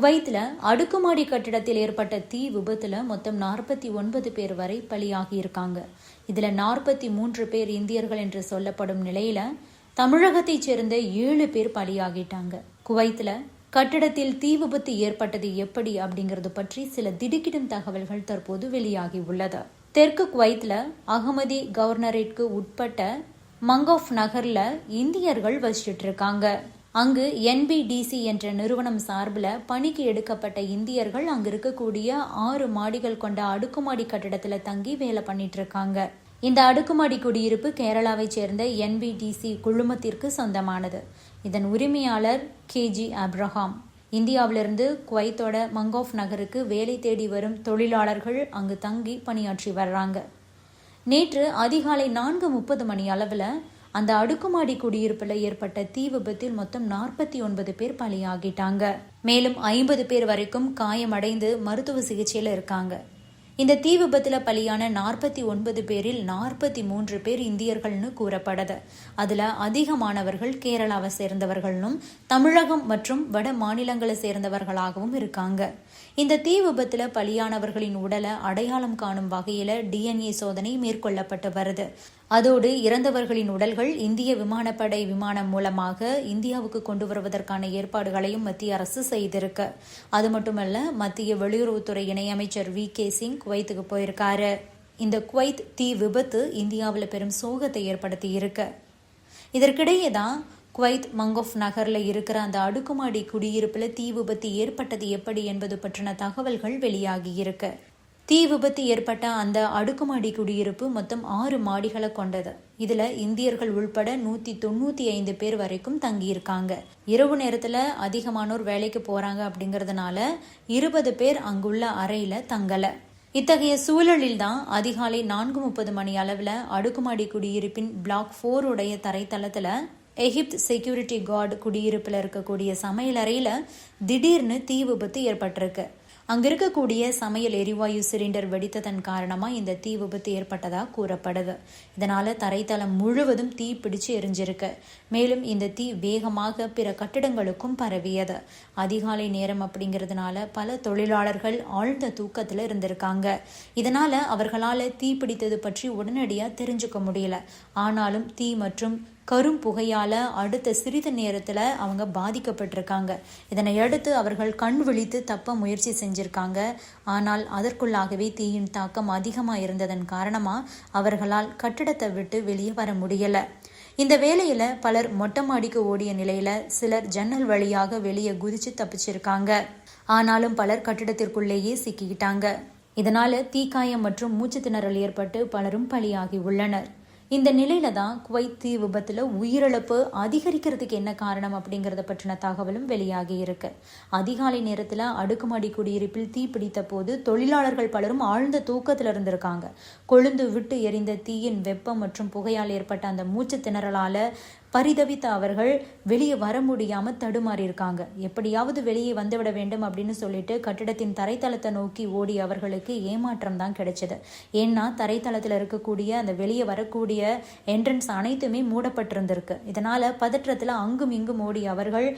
குவைத்தில் அடுக்குமாடி கட்டிடத்தில் ஏற்பட்ட தீ விபத்தில் மொத்தம் நாற்பத்தி ஒன்பது பேர் வரை பலியாகி இருக்காங்க. இதில் நாற்பத்தி மூன்று பேர் இந்தியர்கள் என்று சொல்லப்படும் நிலையில் தமிழகத்தைச் சேர்ந்த ஏழு பேர் பலியாகிட்டாங்க. குவைத்தில் கட்டிடத்தில் தீ விபத்து ஏற்பட்டது எப்படி அப்படிங்கிறது பற்றி சில திடுக்கிடும் தகவல்கள் தற்போது வெளியாகி உள்ளது. தெற்கு குவைத்தில் அகமதி கவர்னரேட்க்கு உட்பட்ட மங்கோஃப் நகரில் இந்தியர்கள் வசிச்சுட்டு இருக்காங்க. அங்கு என்பிடிசி என்ற நிறுவனம் சார்பில் பணிக்கு எடுக்கப்பட்ட இந்தியர்கள் அங்கு இருக்கக்கூடிய ஆறு மாடிகள் கொண்ட அடுக்குமாடி கட்டிடத்தில் தங்கி வேலை பண்ணிட்டு இருக்காங்க. இந்த அடுக்குமாடி குடியிருப்பு கேரளாவைச் சேர்ந்த என்பிடிசி குழுமத்திற்கு சொந்தமானது. இதன் உரிமையாளர் கேஜி அப்ரஹாம். இந்தியாவிலிருந்து குவைத்தோட மங்கோஃப் நகருக்கு வேலை தேடி வரும் தொழிலாளர்கள் அங்கு தங்கி பணியாற்றி வர்றாங்க. நேற்று அதிகாலை நான்கு முப்பது மணி அளவில் அந்த அடுக்குமாடி குடியிருப்பில் ஏற்பட்ட தீ விபத்தில் மொத்தம் நாற்பத்தி ஒன்பது பேர் பலியாகிட்டாங்க. மேலும் ஐம்பது பேர் வரைக்கும் காயமடைந்து மருத்துவ சிகிச்சையில் இருக்காங்க. இந்த தீ விபத்தில் பலியான நாற்பத்தி ஒன்பது பேரில் நாற்பத்தி மூன்று பேர் இந்தியர்கள்னு கூறப்படுது. அதில் அதிகமானவர்கள் கேரளாவை சேர்ந்தவர்களும் தமிழகம் மற்றும் வட மாநிலங்களை சேர்ந்தவர்களாகவும் இருக்காங்க. இந்த தீ விபத்தில் பலியானவர்களின் உடலை அடையாளம் காணும் வகையில் டிஎன்ஏ சோதனை மேற்கொள்ளப்பட்டு வருது. அதோடு இறந்தவர்களின் உடல்கள் இந்திய விமானப்படை விமானம் மூலமாக இந்தியாவுக்கு கொண்டு வருவதற்கான ஏற்பாடுகளையும் மத்திய அரசு செய்திருக்கு. அது மட்டுமல்ல மத்திய வெளியுறவுத்துறை இணையமைச்சர் வி. கே. சிங் குவைத்துக்கு போயிருக்காரு. இந்த குவைத் தீ விபத்து இந்தியாவில் பெரும் சோகத்தை ஏற்படுத்தி இருக்கு இதற்கிடையே தான் குவைத் மங்கோஃப் நகரில் இருக்கிற அந்த அடுக்குமாடி குடியிருப்பில் தீ விபத்து ஏற்பட்டது எப்படி என்பது பற்றின தகவல்கள் வெளியாகி இருக்கு தீ விபத்து ஏற்பட்ட அந்த அடுக்குமாடி குடியிருப்பு மொத்தம் ஆறு மாடிகளை கொண்டது. இதுல இந்தியர்கள் உள்பட நூத்தி தொண்ணூத்தி ஐந்து பேர் வரைக்கும் தங்கியிருக்காங்க. இரவு நேரத்துல அதிகமானோர் வேலைக்கு போறாங்க அப்படிங்கறதுனால இருபது பேர் அங்குள்ள அறையில தங்கல. இத்தகைய சூழலில் தான் அதிகாலை நான்கு முப்பது மணி அளவில் அடுக்குமாடி குடியிருப்பின் பிளாக் ஃபோருடைய உடைய தரைத்தளத்தில் எகிப்த் செக்யூரிட்டி கார்டு குடியிருப்பில் இருக்கக்கூடிய சமையலறையில் திடீர்னு தீ விபத்து ஏற்பட்டிருக்கு. அங்கிருக்கக்கூடிய சமையல் எரிவாயு சிலிண்டர் வெடித்ததன் காரணமாக இந்த தீ விபத்து ஏற்பட்டதாக கூறப்படுது. இதனால் தரைத்தளம் முழுவதும் தீ பிடிச்சு எரிஞ்சிருக்கு. மேலும் இந்த தீ வேகமாக பிற கட்டிடங்களுக்கும் பரவியது. அதிகாலை நேரம் அப்படிங்கிறதுனால பல தொழிலாளர்கள் ஆழ்ந்த தூக்கத்தில் இருந்திருக்காங்க. இதனால் அவர்களால் தீ பிடித்தது பற்றி உடனடியாக தெரிஞ்சுக்க முடியல. ஆனாலும் தீ மற்றும் கரும் புகையால் அடுத்த சிறிது நேரத்தில் அவங்க பாதிக்கப்பட்டிருக்காங்க. இதனை அடுத்து அவர்கள் கண் விழித்து தப்ப முயற்சி செஞ்சிருக்காங்க. ஆனால் அதற்குள்ளாகவே தீயின் தாக்கம் அதிகமாக இருந்ததன் காரணமாக அவர்களால் கட்டிடத்தை விட்டு வெளியே வர முடியலை. இந்த வேலையில பலர் மொட்டை மாடிக்கு ஓடிய நிலையில சிலர் ஜன்னல் வழியாக வெளியே குதிச்சு தப்பிச்சிருக்காங்க. ஆனாலும் பலர் கட்டிடத்திற்குள்ளேயே சிக்கிக்கிட்டாங்க. இதனால தீக்காயம் மற்றும் மூச்சு திணறல் ஏற்பட்டு பலரும் பலியாகி உள்ளனர். இந்த நிலையில தான் குவைத் தீ விபத்தில் உயிரிழப்பு அதிகரிக்கிறதுக்கு என்ன காரணம் அப்படிங்கிறத பற்றின தகவலும் வெளியாகி இருக்கு. அதிகாலை நேரத்தில் அடுக்குமாடி குடியிருப்பில் தீ பிடித்த போது தொழிலாளர்கள் பலரும் ஆழ்ந்த தூக்கத்தில் இருந்திருக்காங்க. கொழுந்து விட்டு எரிந்த தீயின் வெப்பம் மற்றும் புகையால் ஏற்பட்ட அந்த மூச்சு திணறலால பரிதவித்த அவர்கள் வெளியே வர முடியாமல் தடுமாறி இருக்காங்க எப்படியாவது வெளியே வந்துவிட வேண்டும் அப்படின்னு சொல்லிட்டு கட்டிடத்தின் தரைத்தளத்தை நோக்கி ஓடி அவர்களுக்கு ஏமாற்றம் தான் கிடைச்சது. ஏன்னா தரைத்தளத்தில் இருக்கக்கூடிய அந்த வெளியே வரக்கூடிய என்ட்ரன்ஸ் அனைத்துமே மூடப்பட்டிருந்திருக்கு. இதனால பதற்றத்தில் அங்கும் இங்கும் ஓடி அவர்கள்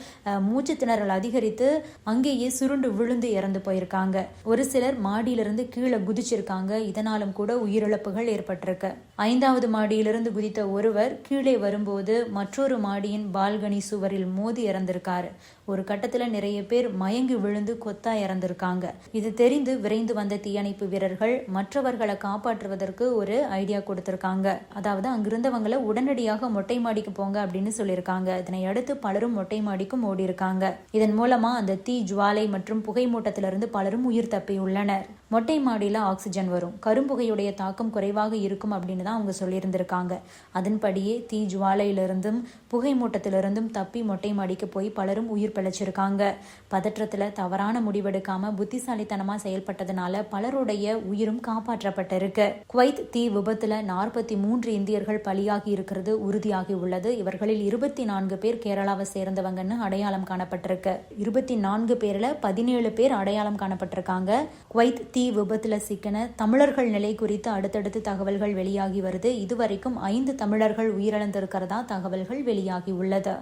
மூச்சு திணறல் அதிகரித்து அங்கேயே சுருண்டு விழுந்து இறந்து போயிருக்காங்க. ஒரு சிலர் மாடியிலிருந்து கீழே குதிச்சிருக்காங்க. இதனாலும் கூட உயிரிழப்புகள் ஏற்பட்டிருக்கு. ஐந்தாவது மாடியிலிருந்து குதித்த ஒருவர் கீழே வரும்போது மற்றொரு மாடியின் பால்கனி சுவரில் மோதி இறந்திருக்காரு. ஒரு கட்டத்துல நிறைய பேர் மயங்கி விழுந்து கொத்தா இறந்திருக்காங்க. இது தெரிந்து விரைந்து வந்த தீயணைப்பு வீரர்கள் மற்றவர்களை காப்பாற்றுவதற்கு ஒரு ஐடியா கொடுத்திருக்காங்க. அதாவது அங்கிருந்தவங்களை உடனடியாக மொட்டை மாடிக்கு போங்க அப்படின்னு சொல்லியிருக்காங்க. இதனை அடுத்து பலரும் மொட்டை மாடிக்கும் ஓடி இருக்காங்க இதன் மூலமா அந்த தீ ஜுவாலை மற்றும் புகை மூட்டத்திலிருந்து பலரும் உயிர் தப்பி உள்ளனர். மொட்டை மாடியில ஆக்சிஜன் வரும். கரும்புகையுடைய தாக்கம் குறைவாக இருக்கும் அப்படின்னு தான் அவங்க சொல்லியிருந்திருக்காங்க. அதன்படியே தீ ஜுவாலையிலிருந்தும் புகை மூட்டத்திலிருந்தும் தப்பி மொட்டை மாடிக்கு போய் பலரும் உயிர் பிழைச்சிருக்காங்க. பதற்றத்துல தவறான முடிவெடுக்காம புத்திசாலித்தனமா செயல்பட்டதுனால பலருடைய உயிரும் காப்பாற்றப்பட்டிருக்கு. குவைத் தீ விபத்துல நாற்பத்தி மூன்று இந்தியர்கள் பலியாகி இருக்கிறது உறுதியாகி உள்ளது. இவர்களில் இருபத்தி நான்கு பேர் கேரளாவை சேர்ந்தவங்கன்னு அடையாளம் காணப்பட்டிருக்கு. இருபத்தி நான்கு பேர்ல பதினேழு பேர் அடையாளம் காணப்பட்டிருக்காங்க. குவைத் தீ விபத்துல சிக்கன தமிழர்கள் நிலை குறித்து அடுத்தடுத்து தகவல்கள் வெளியாகி வருது. இதுவரைக்கும் ஐந்து தமிழர்கள் உயிரிழந்திருக்கிறதா தகவல்கள் வெளியாகி உள்ளது.